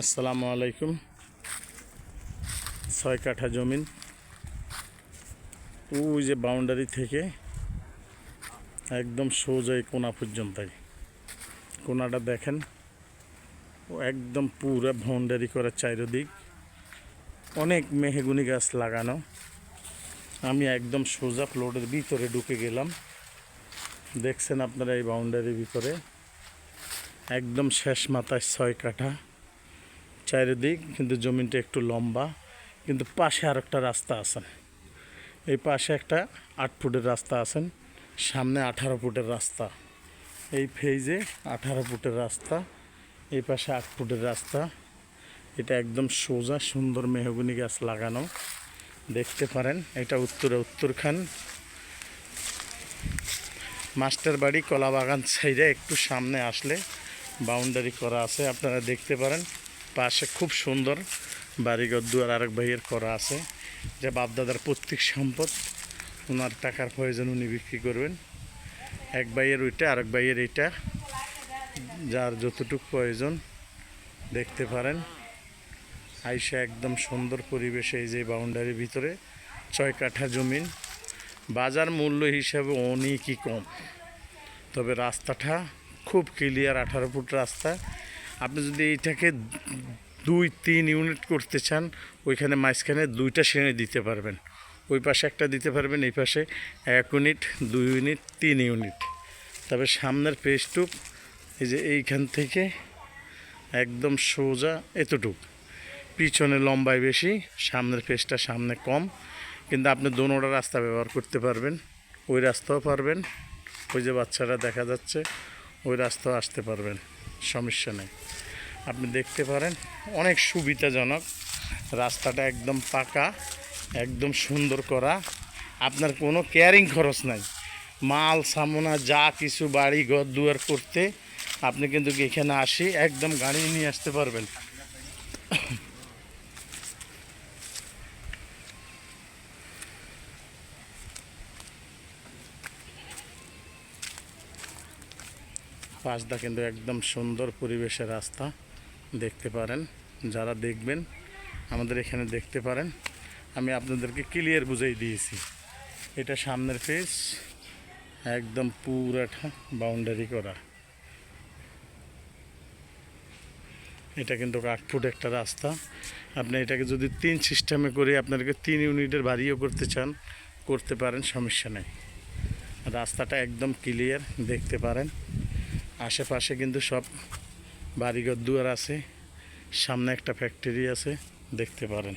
আসসালামু আলাইকুম। ছয় কাঠা জমিন। ওই যে বাউন্ডারি থেকে একদম সোজা এই কোনা পর্যন্তই। কোনাটা দেখেন, ও একদম পুরো বাউন্ডারি করা চারিদিক। অনেক মেহেগুনি গাছ লাগানো। আমি একদম সোজা প্লটের ভিতরে ঢুকে গেলাম। দেখছেন আপনারা এই বাউন্ডারির ভিতরে? একদম শেষ মাথায় ছয় কাঠা। চারিদিক, কিন্তু জমিনটা একটু লম্বা, কিন্তু পাশে আর একটা রাস্তা আছে। এই পাশে একটা আট ফুটের রাস্তা আছেন সামনে আঠারো ফুটের রাস্তা। এই ফেজে আঠারো ফুটের রাস্তা, এই পাশে আট ফুটের রাস্তা। এটা একদম সোজা, সুন্দর মেহগুনি গাছ লাগানো। দেখতে পারেন, এটা উত্তরে উত্তরখান। মাস্টার বাড়ি কলা বাগান সাইডে একটু সামনে আসলে বাউন্ডারি করা আছে, আপনারা দেখতে পারেন। পাশে খুব সুন্দর বাড়িঘর, দুয়ার, আরেক ভাইয়ের করা আছে। যে বাপদাদার প্রত্যেক সম্পদ, ওনার টাকার প্রয়োজন উনি বিক্রি করবেন। এক ভাইয়ের ওইটা, আরেক ভাইয়ের এইটা, যার যতটুকু প্রয়োজন, দেখতে পারেন। আইসা একদম সুন্দর পরিবেশে এই যে বাউন্ডারির ভিতরে, ছয় কাঠা জমিন। বাজার মূল্য হিসাবে অনেকই কম। তবে রাস্তাটা খুব ক্লিয়ার আঠারো ফুট রাস্তা। আপনি যদি এইটাকে দুই, তিন ইউনিট করতে চান, ওইখানে মাঝখানে দুইটা শ্রেণি দিতে পারবেন। ওই পাশে একটা দিতে পারবেন, এই পাশে এক ইউনিট দুই ইউনিট তিন ইউনিট তবে সামনের পেজটুক এই যে এইখান থেকে একদম সোজা এতটুক। পিছনে লম্বায় বেশি, সামনের পেজটা সামনে কম। কিন্তু আপনি দোনোটা রাস্তা ব্যবহার করতে পারবেন। ওই রাস্তাও পারবেন। ওই যে বাচ্চারা দেখা যাচ্ছে, ওই রাস্তাও আসতে পারবেন। সমস্যা নেই। আপনি দেখতে পারেন, অনেক সুবিধাজনক। রাস্তাটা একদম পাকা, একদম সুন্দর করা। আপনার কোনো কেয়ারিং খরচ নাই। মাল, সামনা, যা কিছু, বাড়ি, ঘর, দুয়ার করতে আপনি কিন্তু এখানে আসি, একদম গাড়ি নিয়ে আসতে পারবেন। পাশটা কিন্তু একদম সুন্দর পরিবেশের রাস্তা দেখতে পারেন, যারা দেখবেন আমাদের এখানে দেখতে পারেন। আমি আপনাদেরকে ক্লিয়ার বুঝাই দিয়েছি। এটা সামনের পেজ একদম পুরাটা বাউন্ডারি করা। এটা কিন্তু আট ফুট একটা রাস্তা। আপনি এটাকে যদি তিন সিস্টেমে করে আপনাদেরকে তিন ইউনিটের বাড়িও করতে চান, করতে পারেন, সমস্যা নেই। রাস্তাটা একদম ক্লিয়ার দেখতে পারেন। আশেপাশে কিন্তু সব বাড়িঘর দুয়ার আছে। সামনে একটা ফ্যাক্টরি আছে দেখতে পারেন।